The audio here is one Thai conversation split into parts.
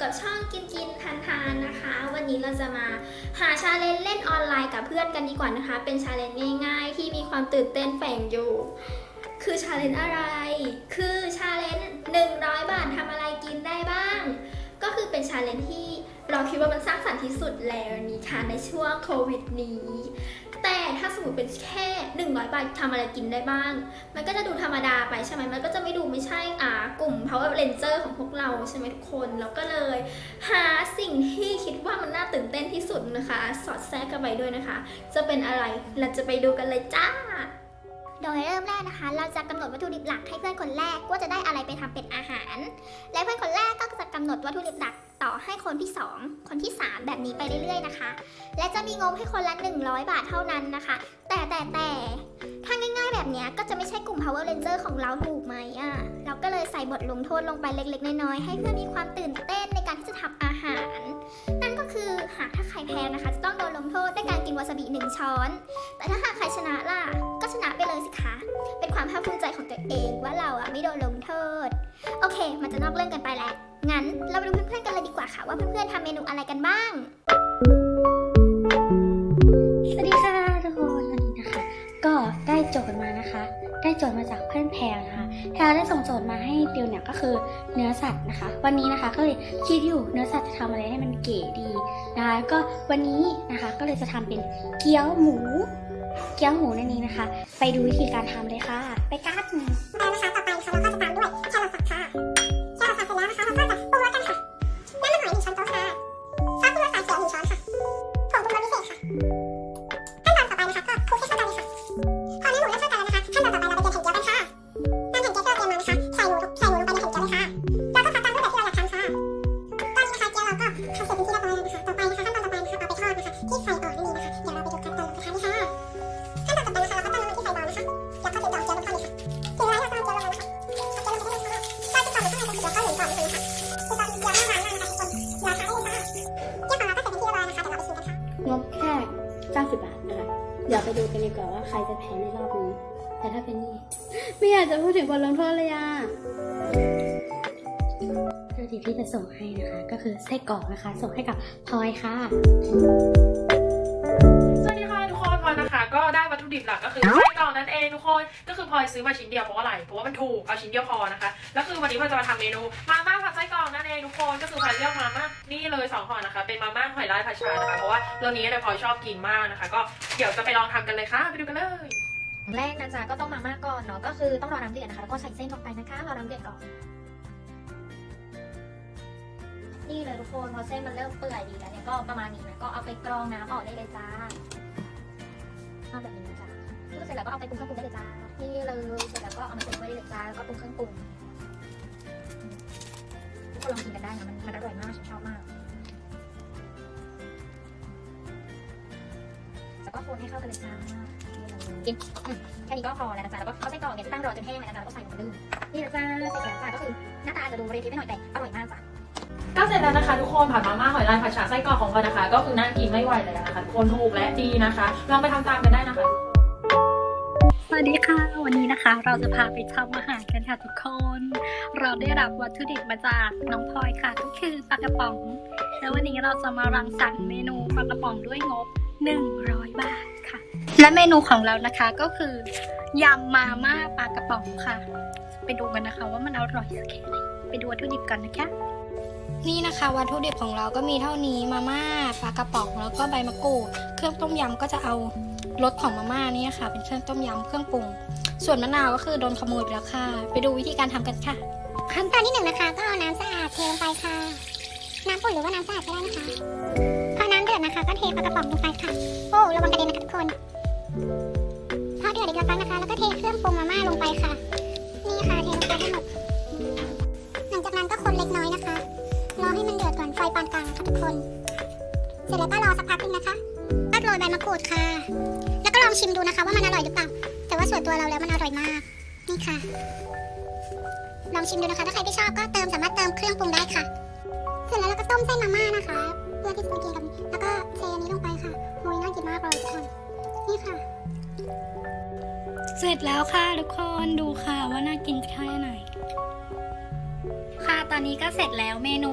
กับช่องกินกินทานทานนะคะ วันนี้เราจะมาหาชาเลนจ์เล่นออนไลน์กับเพื่อนกันดีกว่านะคะ เป็นชาเลนจ์ง่ายๆ ที่มีความตื่นเต้นแฝงอยู่ คือชาเลนจ์อะไร คือชาเลนจ์100 บาททำอะไรกินได้บ้าง ก็คือเป็นชาเลนจ์ที่เราคิดว่ามันสร้างสรรค์ที่สุดแล้วนี้ค่ะในช่วงโควิดนี้ แต่ถ้าสมมติเป็นแค่ 100 บาททำอะไรกินได้บ้าง มันก็จะดูธรรมดาไปใช่ไหมมันก็จะไม่ดูไม่ใช่อ่ากลุ่ม Power Ranger ของพวกเราใช่ไหมทุกคนแล้วก็เลย หาสิ่งที่คิดว่ามันน่าตื่นเต้นที่สุดนะคะ สอดแทรกกันไปด้วยนะคะ จะเป็นอะไรเราจะไปดูกันเลยจ้า โดยเริ่มแรกนะคะ เราจะกำหนดวัตถุดิบหลักให้เพื่อนคนแรกว่าจะได้อะไรไปทำเป็นอาหาร และเพื่อนคนแรกก็จะกำหนดวัตถุดิบหลักต่อให้คนที่ 2 คนที่ 3 แบบนี้ไปเรื่อยๆนะคะ และจะมีงบให้คนละ 100 บาทเท่านั้นนะคะ แต่แต่แต่ถ้าง่ายๆแบบนี้ก็จะไม่ใช่กลุ่ม Power Ranger ของเราถูกไหมอะเราก็เลยใส่บทลงโทษลงไปเล็กๆ น้อยๆให้เพื่อนมีความตื่นเต้นในการที่จะทำอาหาร นั่นก็คือหากถ้าใครแพ้นะคะ จะต้องโดนลงโทษด้วยการกินวาซาบิหนึ่งช้อน แต่ถ้าหากใครชนะล่ะ ความภาคภูมิใจของตัวเองว่าเราอะไม่โดนลงโทษ โอเค มันจะนอกเรื่องกันไปแล้ว งั้นเราไปดูเพื่อนๆกันเลยดีกว่าค่ะว่าเพื่อนๆทำเมนูอะไรกันบ้าง สวัสดีค่ะทุกคนวันนี้นะคะ ก็ได้โจทย์มานะคะ ได้โจทย์มาจากเพื่อนแพรนะคะแพรได้ส่งโจทย์มาให้ติวเนี่ยก็คือเนื้อสัตว์นะคะ วันนี้นะคะก็เลยคิดอยู่เนื้อสัตว์จะทำอะไรให้มันเก๋ดีนะคะก็วันนี้นะคะก็เลยจะทำเป็นเกี๊ยวหมู เกี๊ยวหมูนั่นเองนะคะ ไปดูวิธีการทำเลยค่ะ ไปกันแล้วนะคะต่อไปค่ะเราก็ งบแค่ 90 บาทนะคะ เดี๋ยวไปดูกันดีกว่าว่าใครจะแพ้ในรอบนี้ แต่ถ้าเป็นนี่ ไม่อยากจะพูดถึงบทลงโทษเลยอะวัตถุดิบที่จะส่งให้นะคะ ก็คือไส้กรอกนะคะ ส่งให้กับพลอยค่ะ สวัสดีค่ะทุกคนพลอยนะคะก็ไดิบหลักก็คือไส้กรอกนั่นเองทุกคนก็คือพลอยซื้อมาชิ้นเดียวเพราะว่าอะไรเพราะว่ามันถูกเอาชิ้นเดียวพอนะคะแล้วคือวันนี้พลอยจะมาทำเมนูมาม่าผัดไส้กรอกนั่นเองทุกคนก็คือพลอยเลือกมาม่านี่เลยสองห่อนะคะ เป็นมาม่าหอยลายผัดชานะคะเพราะว่าเรื่องนี้เนี่ยพลอยชอบกินมากนะคะ ก็เดี๋ยวจะไปลองทำกันเลยค่ะไปดูกันเลยแรกนะจ๊ะก็ต้องมาม่าก่อนเนาะก็คือต้องรอน้ำเดือดนะคะแล้วก็ใส่เส้นลงไปนะคะรอน้ำเดือดก่อนนี่เลยทุกคนพอเส้นมันเริ่มเปื่อยดีแล้วเนี่ยก็ประมาณนี้นะก็เอาไปกรองน้ำออกได้เลยจ้าแบบนี้ เสร็จแล้วก็เอาไปปรุงเครื่องปรุงได้เลยจ้านี่เลยเสร็จแล้วก็เอามาใส่ไว้ได้เลยจ้าแล้วก็ปรุงเครื่องปรุงทุกคนลองกินกันได้นะมันมันอร่อยมากฉันชอบมากแล้วก็คนให้เข้ากันเลยจ้านี่เลยกินแค่นี้ก็พอแล้วนะจ๊ะแล้วก็เอาไส้กรอกเนี่ยตั้งรอจนแห้งเลยนะจ๊ะแล้วก็ใส่ลงไปนึ่งนี่นะจ๊ะเสร็จแล้วจ้ะก็คือหน้าตาอาจจะดูเรียบๆไปหน่อยแต่อร่อยมากจ้ะก็เสร็จแล้วนะคะทุกคนผัดมาม่าหอยลายผัดชาไส้กรอกของพลอยนะคะ ก็คือน่ากินไม่ไหวเลยนะคะทุกคนถูกและดีนะคะลองไปทำตามกันได้นะคะ สวัสดีค่ะ วันนี้นะคะเราจะพาไปทำอาหารกันค่ะทุกคน เราได้รับวัตถุดิบมาจากน้องพลอยค่ะ ก็คือปลากระป๋อง แล้ววันนี้เราจะมารังสรรค์เมนูปลากระป๋องด้วยงบ 100 บาทค่ะ และเมนูของเรานะคะก็คือยำมาม่าปลากระป๋องค่ะ ไปดูกันนะคะว่ามันอร่อยสักแค่ไหนไปดูวัตถุดิบกันนะคะนี่นะคะวัตถุดิบของเราก็มีเท่านี้มาม่าปลากระป๋องแล้วก็ใบมะกรูด เครื่องต้มยำก็จะเอา รสของมาม่านี่ค่ะ เป็นเครื่องต้มยำเครื่องปรุง ส่วนมะนาวก็คือโดนขโมยไปแล้วค่ะ ไปดูวิธีการทำกันค่ะ ขั้นตอนที่หนึ่งนะคะก็เอาน้ำสะอาดเทลงไปค่ะ น้ำอุ่นหรือว่าน้ำสะอาดก็ได้นะคะ พอน้ำเดือดนะคะ ก็เทปลากระป๋องลงไปค่ะ โอ้ระวังกระเด็นนะคะทุกคนพอเดือดอีกสักพักนะคะ แล้วก็เทเครื่องปรุงมาม่าลงไปค่ะ นี่ค่ะเทลงไปให้หมด หลังจากนั้นก็คนเล็กน้อยนะคะ รอให้มันเดือดก่อนไฟปานกลางค่ะทุกคน เสร็จแล้วก็รอสักพักหนึงนะคะ รยใบมะกรูดค่ะ แล้วก็ลองชิมดูนะคะว่ามันอร่อยหรือเปล่า แต่ว่าส่วนตัวเราแล้วมันอร่อยมาก นี่ค่ะ ลองชิมดูนะคะ ถ้าใครที่ชอบก็เติมสามารถเติมเครื่องปรุงได้ค่ะ เสร็จแล้วเราก็ต้มเส้นมาม่านะคะ เพื่อที่จะมากินกับนี้แล้วก็เทอันนี้ลงไปค่ะโอ้ยน่ากินมากเลยทุกคน นี่ค่ะ เสร็จแล้วค่ะทุกคนดูค่ะว่าน่ากินแค่ไหนค่ะตอนนี้ก็เสร็จแล้วเมนู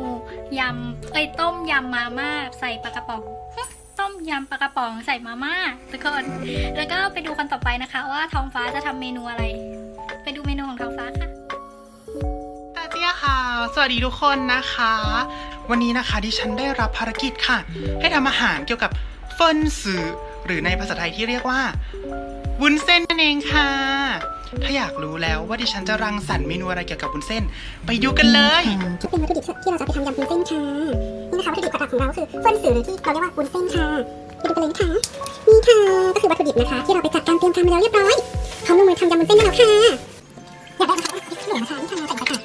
ยำเอ้ยต้มยำมาม่าใส่ปลากระป๋อง มยำปลากระป๋องใส่มาม่าทุกคน แล้วก็ไปดูกันต่อไปนะคะ ว่าท้องฟ้าจะทำเมนูอะไร ไปดูเมนูของท้องฟ้าค่ะตาเจียค่ะ สวัสดีทุกคนนะคะ วันนี้นะคะดิฉันได้รับภารกิจค่ะ ให้ทำอาหารเกี่ยวกับเฟินสือหรือในภาษาไทยที่เรียกว่าวุ้นเส้นนั่นเองค่ะ ถ้าอยากรู้แล้วว่าดิฉันจะรังสรรค์เมนูอะไรเกี่ยวกับวุ้นเส้น ไปดูกันเลย เป็นวัตถุดิบที่เราจะไปทำยำวุ้นเส้นค่ะ นี่นะคะวัตถุดิบหลักๆของเราคือเฟิร์นสือหรือที่เราเรียกว่าวุ้นเส้นค่ะไปดูกันเลยนะคะนี่ค่ะก็คือวัตถุดิบนะคะ ที่เราไปจัดการเตรียมทำมาแล้วเรียบร้อยพร้อมลงมือทำยำวุ้นเส้นกันแล้วค่ะอยากได้นะคะที่เหลือนะคะที่ทำมาใส่ไปค่ะ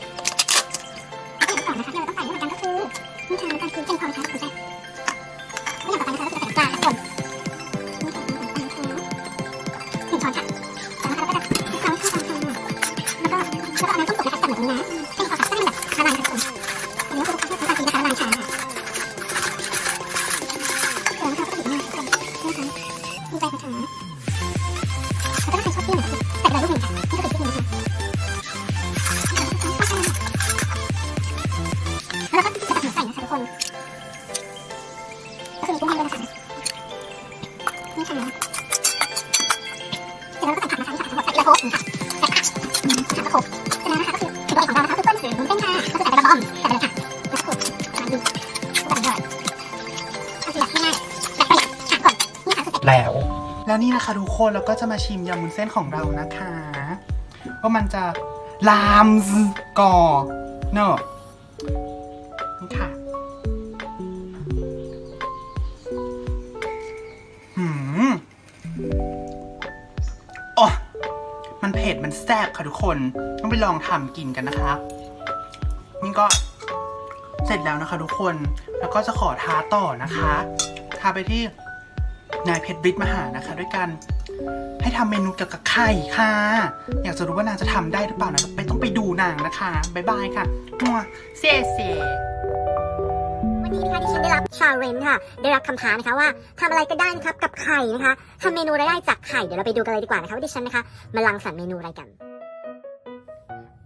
นี่ค่ะเสร็จแล้วก็ใส่ผักนะคะใส่ผักทั้งหมดใส่กระโปงค่ะใส่ผักกระโปงเสร็จแล้วนะคะก็คือตัวเอกของเรานะคะคือต้นสือวุ้นเส้นค่ะก็คือใส่ไปกระป๋องใส่ไปเลยค่ะแล้วก็กดมาดูกดเลยก็คือแบบง่ายๆแบบประหยัดค่ะก่อนนี่ค่ะคือเสร็จแล้ว แล้วนี่นะคะทุกคนเราก็จะมาชิมยำวุ้นเส้นของเรานะคะว่ามันจะลามก่อเนอะ ค่ะทุกคนต้องไปลองทำกินกันนะคะ นี่ก็เสร็จแล้วนะคะ ทุกคนแล้วก็จะขอท้าต่อนะคะท้าไปที่นายเพชรบริตมาหานะคะ ด้วยกันให้ทำเมนูเกี่ยวกับไข่ค่ะ อยากจะรู้ว่านางจะทำได้หรือเปล่านะไปต้องไปดูนางนะคะบ๊ายบายค่ะมัวเสียเสียวันนี้นะคะดิฉันได้รับชาเลนจ์ค่ะ ได้รับคำท้านะคะว่าทำอะไรก็ได้นะครับกับไข่นะคะทำเมนูอะไรได้จากไข่เดี๋ยวเราไปดูกันเลยดีกว่านะคะว่าดิฉันนะคะมาลังสรรค์เมนูอะไรกัน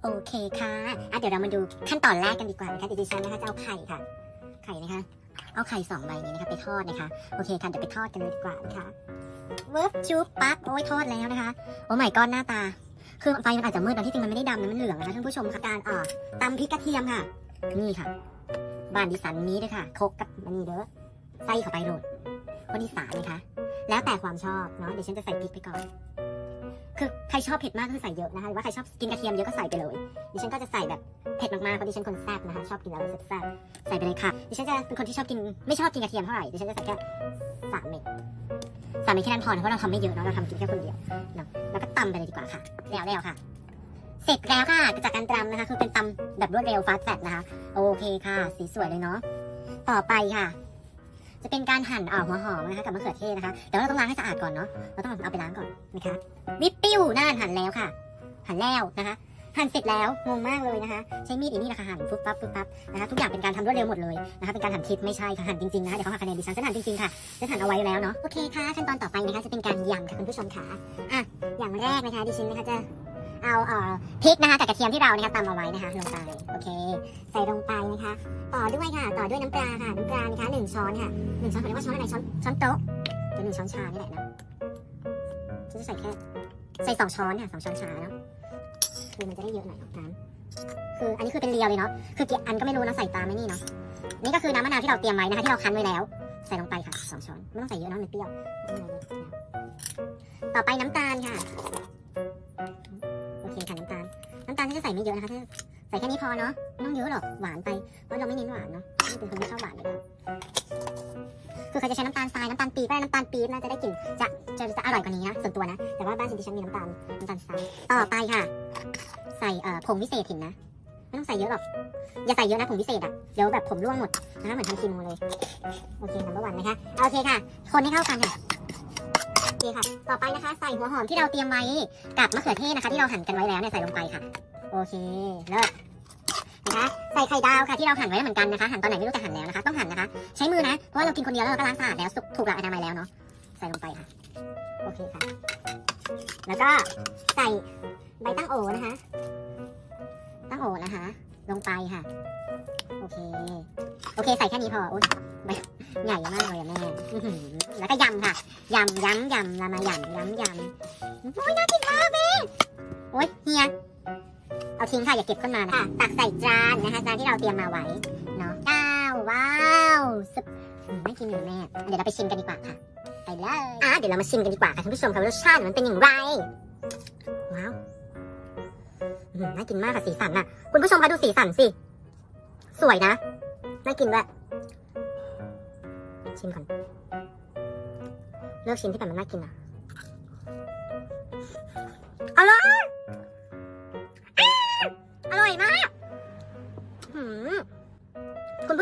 โอเคค่ะอะเดี๋ยวเรามาดูขั้นตอนแรกกันดีกว่านะคะเดี๋ยวดิฉันนะคะจะเอาไข่ค่ะ ไข่นะคะ เอาไข่สองใบนี้นะคะไปทอดนะคะ โอเคค่ะเดี๋ยวไปทอดกันเลยดีกว่านะคะเวิร์ฟชุบปั๊บโอ้ยทอดแล้วนะคะ โอ้ไม่ก้อนหน้าตา คือไฟมันอาจจะมืดนะที่จริงมันไม่ได้ดำนะมันเหลืองนะคะท่านผู้ชมค่ะการอ่าตำพริกกระเทียมค่ะ นี่ค่ะ บ้านดิสันนี้ด้วยค่ะโคกกับมันนี่เด้อใส่เข้าไปโหลดคนอีสานนะคะ แล้วแต่ความชอบเนาะเดี๋ยวฉันจะใส่พริกไปก่อน คือใครชอบเผ็ดมากก็ใส่เยอะนะคะหรือว่าใครชอบกินกระเทียมเยอะก็ใส่ไปเลย ดิฉันก็จะใส่แบบเผ็ดมากๆเพราะดิฉันคนแซ่บนะคะ ชอบกินอะไรแซ่บๆใส่ไปเลยค่ะ ดิฉันจะเป็นคนที่ชอบกินไม่ชอบกินกระเทียมเท่าไหร่ ดิฉันจะใส่แค่สามเม็ดสามเม็ดแค่นั้นพอนะเพราะเราทำไม่เยอะเนาะ เราทำกินแค่คนเดียวเนาะแล้วก็ตำไปเลยดีกว่าค่ะ แล้วแล้วค่ะ เสร็จแล้วค่ะจากการตำนะคะ คือเป็นตำแบบรวดเร็วฟาสต์แฟนะคะ โอเคค่ะ สีสวยเลยเนาะ ต่อไปค่ะ จะเป็นการหั่นอ่หัวหอมนะคะกับมะเขือเทศนะคะ แต่ว่าเราต้องล้างให้สะอาดก่อนเนาะ เราต้องเอาไปล้างก่อนนะคะ วิปปิ้วนั่นหั่นแล้วค่ะ หั่นแล้วนะคะ หั่นเสร็จแล้วงงมากเลยนะคะ ใช้มีดอีนี่นะคะหั่นฟุบปั๊บฟุบปั๊บนะคะทุกอย่างเป็นการทำรวดเร็วหมดเลยนะคะ เป็นการหั่นทิปไม่ใช่ค่ะหั่นจริงๆนะคะเดี๋ยวเขาหักคะแนนดิฉันฉันหั่นจริงๆค่ะฉันหั่นเอาไว้แล้วเนาะ โอเคค่ะขั้นตอนต่อไปนะคะจะเป็นการยำค่ะคุณผู้ชมค่ะ อะ อย่างแรกนะคะดิฉันนะคะจะ เอาเอ่อพริกนะคะกับกระเทียมที่เรานะคะตำเอาไว้นะคะลงไปโอเค ใส่ลงไปนะคะ ต่อด้วยค่ะ ต่อด้วยน้ำปลาค่ะน้ำปลานะคะหนึ่งช้อนค่ะหนึ่งช้อนเขาเรียกว่าช้อนอะไรช้อนช้อนโต๊ะหรือหนึ่งช้อนชานี่แหละนะฉันจะใส่แค่ใส่สองช้อนค่ะสองช้อนชาเนาะคือมันจะได้เยอะหน่อยน้ำคืออันนี้คือเป็นเรียวเลยเนาะคือกี่อันก็ไม่รู้นะใส่ตามไม่นี่เนาะนี่ก็คือน้ำมะนาวที่เราเตรียมไว้นะคะที่เราคั้นไว้แล้ว ใส่ลงไปค่ะสองช้อนไม่ต้องใส่เยอะเนาะมันเปรี้ยว ต่อไปน้ำตาลค่ะาลฉันจะใส่ไม่เยอะนะคะใส่แค่นี้พอเนาะไม่ต้องเยอะหรอกหวานไปเพราะเราไม่เน้นหวานเนาะนี่เป็นคนไม่ชอบหวานอยู่แล้วคือใครจะใช้น้ำตาลทรายน้ำตาลปี๊บก็ได้น้ำตาลปี๊บน่าจะได้กลิ่นจะจะจะอร่อยกว่านี้นะส่วนตัวนะ แต่ว่าบ้านฉันดิฉันมีน้ำตาลน้ำตาลทรายต่อไปค่ะ ใส่เอ่อผงวิเศษเห็นนะไม่ต้องใส่เยอะหรอก อย่าใส่เยอะนะผงวิเศษอะ เดี๋ยวแบบผมร่วงหมดนะคะเหมือนทำคีโมเลย โอเคนัมเบอร์วันนะคะ โอเคค่ะ คนให้เข้ากันค่ะโอเคค่ะ ต่อไปนะคะ ใส่หัวหอมที่เราเตรียมไว้กับมะเขือเทศนะคะ ที่เราหั่นกันไว้แล้วเนี่ยใส่ลงไปค่ะ โอเคเลิศนะคะใส่ไข่ดาวค่ะที่เราหั่นไว้เหมือนกันนะคะหั่นตอนไหนไม่รู้แต่หั่นแล้วนะคะ ต้องหั่นนะคะ ใช้มือนะเพราะว่าเรากินคนเดียวแล้วเราก็ล้างสะอาดแล้วสุกถูกหลักอนามัยแล้วเนาะใส่ลงไปค่ะโอเคค่ะ แล้วก็ใส่ใบตั้งโอนะคะ ตั้งโอนะคะ ลงไปค่ะ โอเค โอเค ใส่แค่นี้พอโอ๊ยใหญ่มากเลยแม่แล้วก็ยำค่ะยำยำยำเรามายำยำยำโอ้ยน่ากินมากเบ้โอ๊ยเฮีย เอาทิ้งค่ะอย่าเก็บขึ้นมานะคะตักใส่จานนะคะจานที่เราเตรียมมาไว้เนาะก้าวว้าวสุดอืมน่ากินเลยแม่เดี๋ยวเราไปชิมกันดีกว่าค่ะไปเลยอะเดี๋ยวเรามาชิมกันดีกว่าค่ะท่านผู้ชมค่ะว่ารสชาติมันเป็นอย่างไรว้าวอืมน่ากินมากค่ะสีสันน่ะ คุณผู้ชมคะดูสีสันสิ สวยนะน่ากินด้วยชิมก่อนเลือกชิ้นที่แบบมันน่ากินอะอร่อย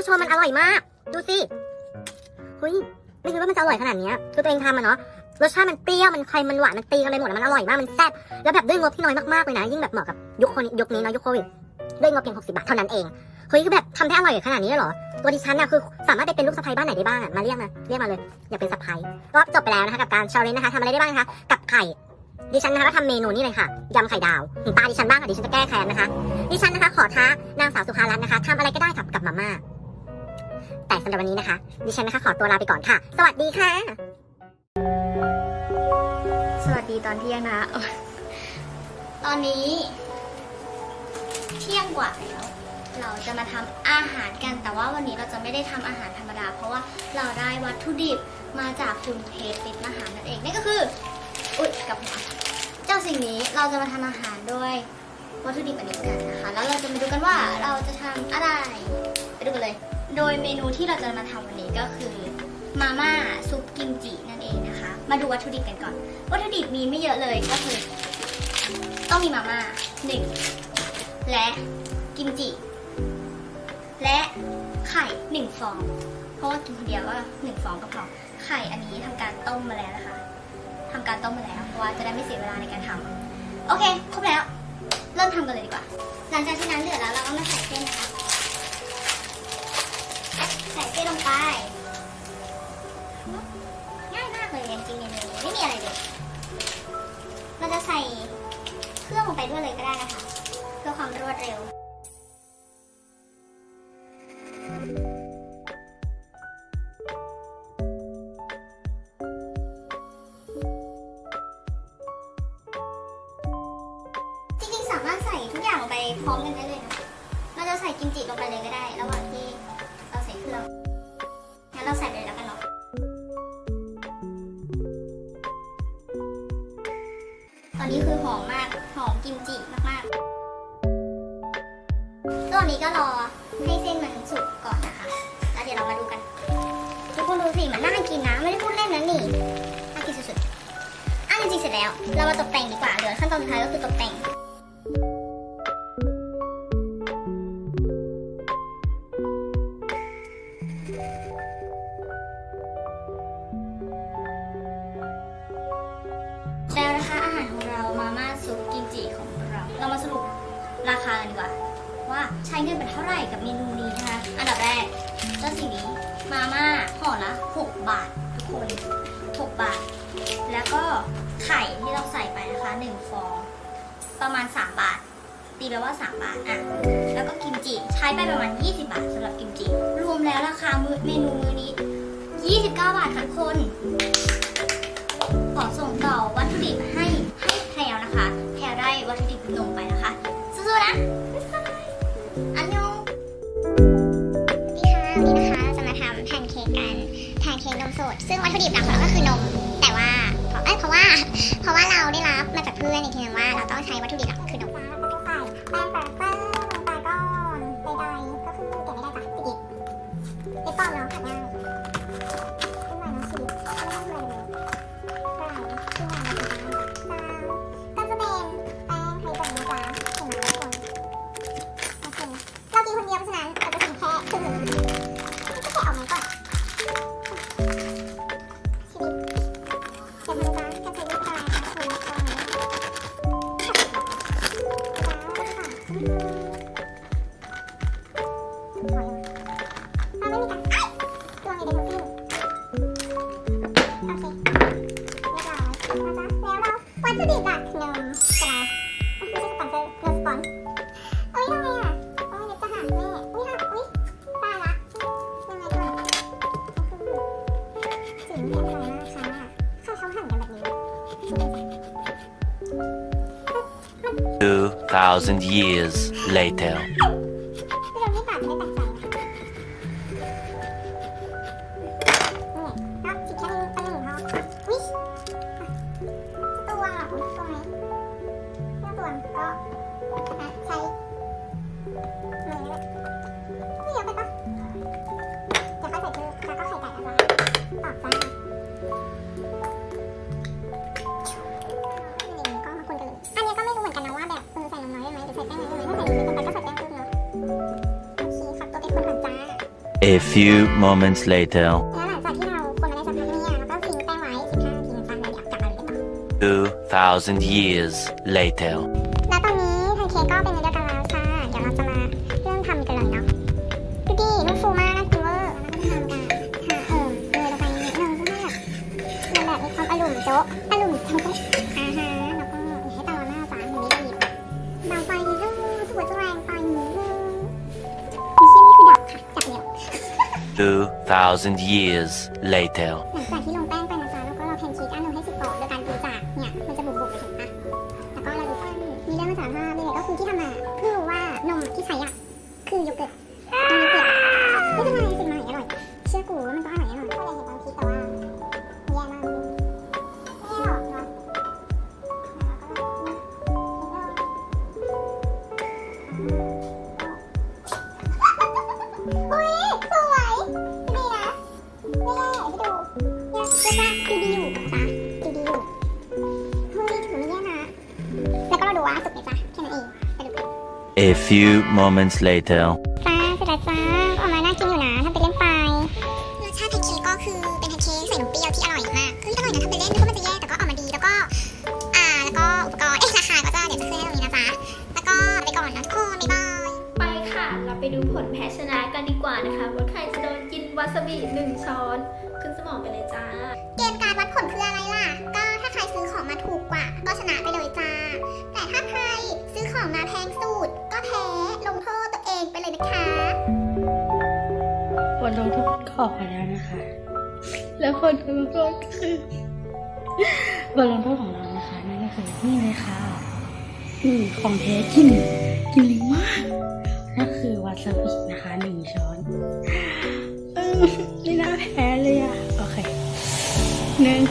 ผู้ชมมันอร่อยมาก ดูสิเฮ้ยไม่คิดว่ามันจะอร่อยขนาดนี้คือตัวเองทำอะเนาะรสชาติมันเปรี้ยวมันเค็มมันหวานมันตีกันไปหมดมันอร่อยมากมันแซ่บแล้วแบบด้วยงบที่น้อยมากๆเลยนะยิ่งแบบเหมาะกับยุคคนยุคนี้เนาะยุคโควิดด้วยงบเพียง60บาทเท่านั้นเองเฮ้ยคือแบบทำได้อร่อยขนาดนี้เลยเหรอตัวดิฉันน่ะคือสามารถไปเป็นลูกสะใภ้บ้านไหนได้บ้างอะมาเรียกมาเรียกมาเลยอยากเป็นสะใภ้ก็จบไปแล้วนะคะกับการชาเลนจ์นะคะทำอะไรได้บ้างนะคะกับไข่ดิฉันนะคะก็ทำเมนูนี้เลยค่ะยำไข่ดาวตาดิฉันบ้างค่ะดิฉันจะแก้แค้นนะคะดิฉันนะคะขอท้านางสาวสุภารัตน์นะคะทำอะไรก็ได้กับกับมาม่า แต่สำหรับวันนี้นะคะ ดิฉันนะคะขอตัวลาไปก่อนค่ะ สวัสดีค่ะ สวัสดีตอนเที่ยงนะตอนนี้ เที่ยงกว่าแล้ว เราจะมาทำอาหารกัน แต่ว่าวันนี้เราจะไม่ได้ทำอาหารธรรมดา เพราะว่าเราได้วัตถุดิบมาจากคุณเพจติดอาหารนั่นเองนั่นก็คือ อุ๊ยกับเจ้าสิ่งนี้เราจะมาทำอาหารด้วยวัตถุดิบอันนี้กันนะคะ แล้วเราจะมาดูกันว่าเราจะทำอะไร ไปดูกันเลย โดยเมนูที่เราจะมาทำวันนี้ก็คือมาม่าซุปกิมจินั่นเองนะคะ มาดูวัตถุดิบกันก่อน วัตถุดิบมีไม่เยอะเลยก็คือ ต้องมีมาม่าหนึ่งและกิมจิ และไข่หนึ่งฟอง เพราะว่ากินคนเดียวก็หนึ่งฟองก็พอไข่อันนี้ทำการต้มมาแล้วนะคะทำการต้มมาแล้วเพราะว่าจะได้ไม่เสียเวลาในการทำโอเค ครบแล้ว เริ่มทำกันเลยดีกว่า หลังจากที่น้ำเดือดแล้วเราก็มาใส่ เครื่องลงไปด้วเลยก็ได้นะคะ เพื่อความรวดเร็ว จริงๆ สามารถใส่ทุกอย่างลงไปพร้อมกันได้เลยนะเราจะใส่กิมจิลงไปเลยก็ได้ ระหว่างที่เราใส่เครื่องงั้นเราใส่ไปเลย อนนี้ก็รอให้เส้นมันสุกก่อนนะคะ แล้วเดี๋ยวเรามาดูกัน ทุกคนดูสิมันน่ากินนะ ไม่ได้พูดเล่นนะนี่ น่ากินสุดๆ อะจริงๆเสร็จแล้ว เรามาตกแต่งดีกว่าเหลือขั้นตอนสุดท้ายก็คือตกแต่งแล้วนะคะอาหารของเรามาม่าซุปกิมจิของเรา เรามาสรุปราคากันดีกว่า ว่าใช้เงินเป็นเท่าไหร่กับเมนูนี้นะคะ อันดับแรกเจ้าสิ่งนี้มาม่าห่อละ 6 บาททุกคน 6 บาท แล้วก็ไข่ที่เราใส่ไปนะคะ 1 ฟอง ประมาณ 3 บาท ตีไปว่า 3 บาทอะแล้วก็กิมจิใช้ไปประมาณ 20 บาทสำหรับกิมจิ รวมแล้วราคามือเมนูมื้อนี้ 29 บาทค่ะทุกคน ขอส่งต่อวัตถุดิบ สด ซึ่งวัตถุดิบหลักของเราก็คือนม แต่ว่าเพราะเอ้ยเพราะว่า เพราะว่าเราได้รับมาจากเพื่อนอีกทีนึงว่าเราต้องใช้วัตถุดิบหลัก 2000 years later. A few moments later. Two thousand years later. 2,000 years later. ว่าคือดีอยู่จ้ะคือดีอยู่เฮ้ยถือไม่แย่นะ แล้วก็เราดูว่าสุดไหมจ้ะแค่นั้นเองไปดูกัน A few moments later กว่า ก็ชนะไปเลยจ้า แต่ถ้าใครซื้อของมาแพงสุดก็แพ้ลงโทษตัวเองไปเลยนะคะบทลงโทษขอแล้วนะคะ แล้วบทลงโทษคือบทลงโทษของเรานะคะนั่นก็คือนี่เลยค่ะอือของแท้กินกินเร็มากนั่นคือวาซาบินะคะหนึ่งช้อนอือนี่น่าแพ้เลยอะโอเคหนึ่ง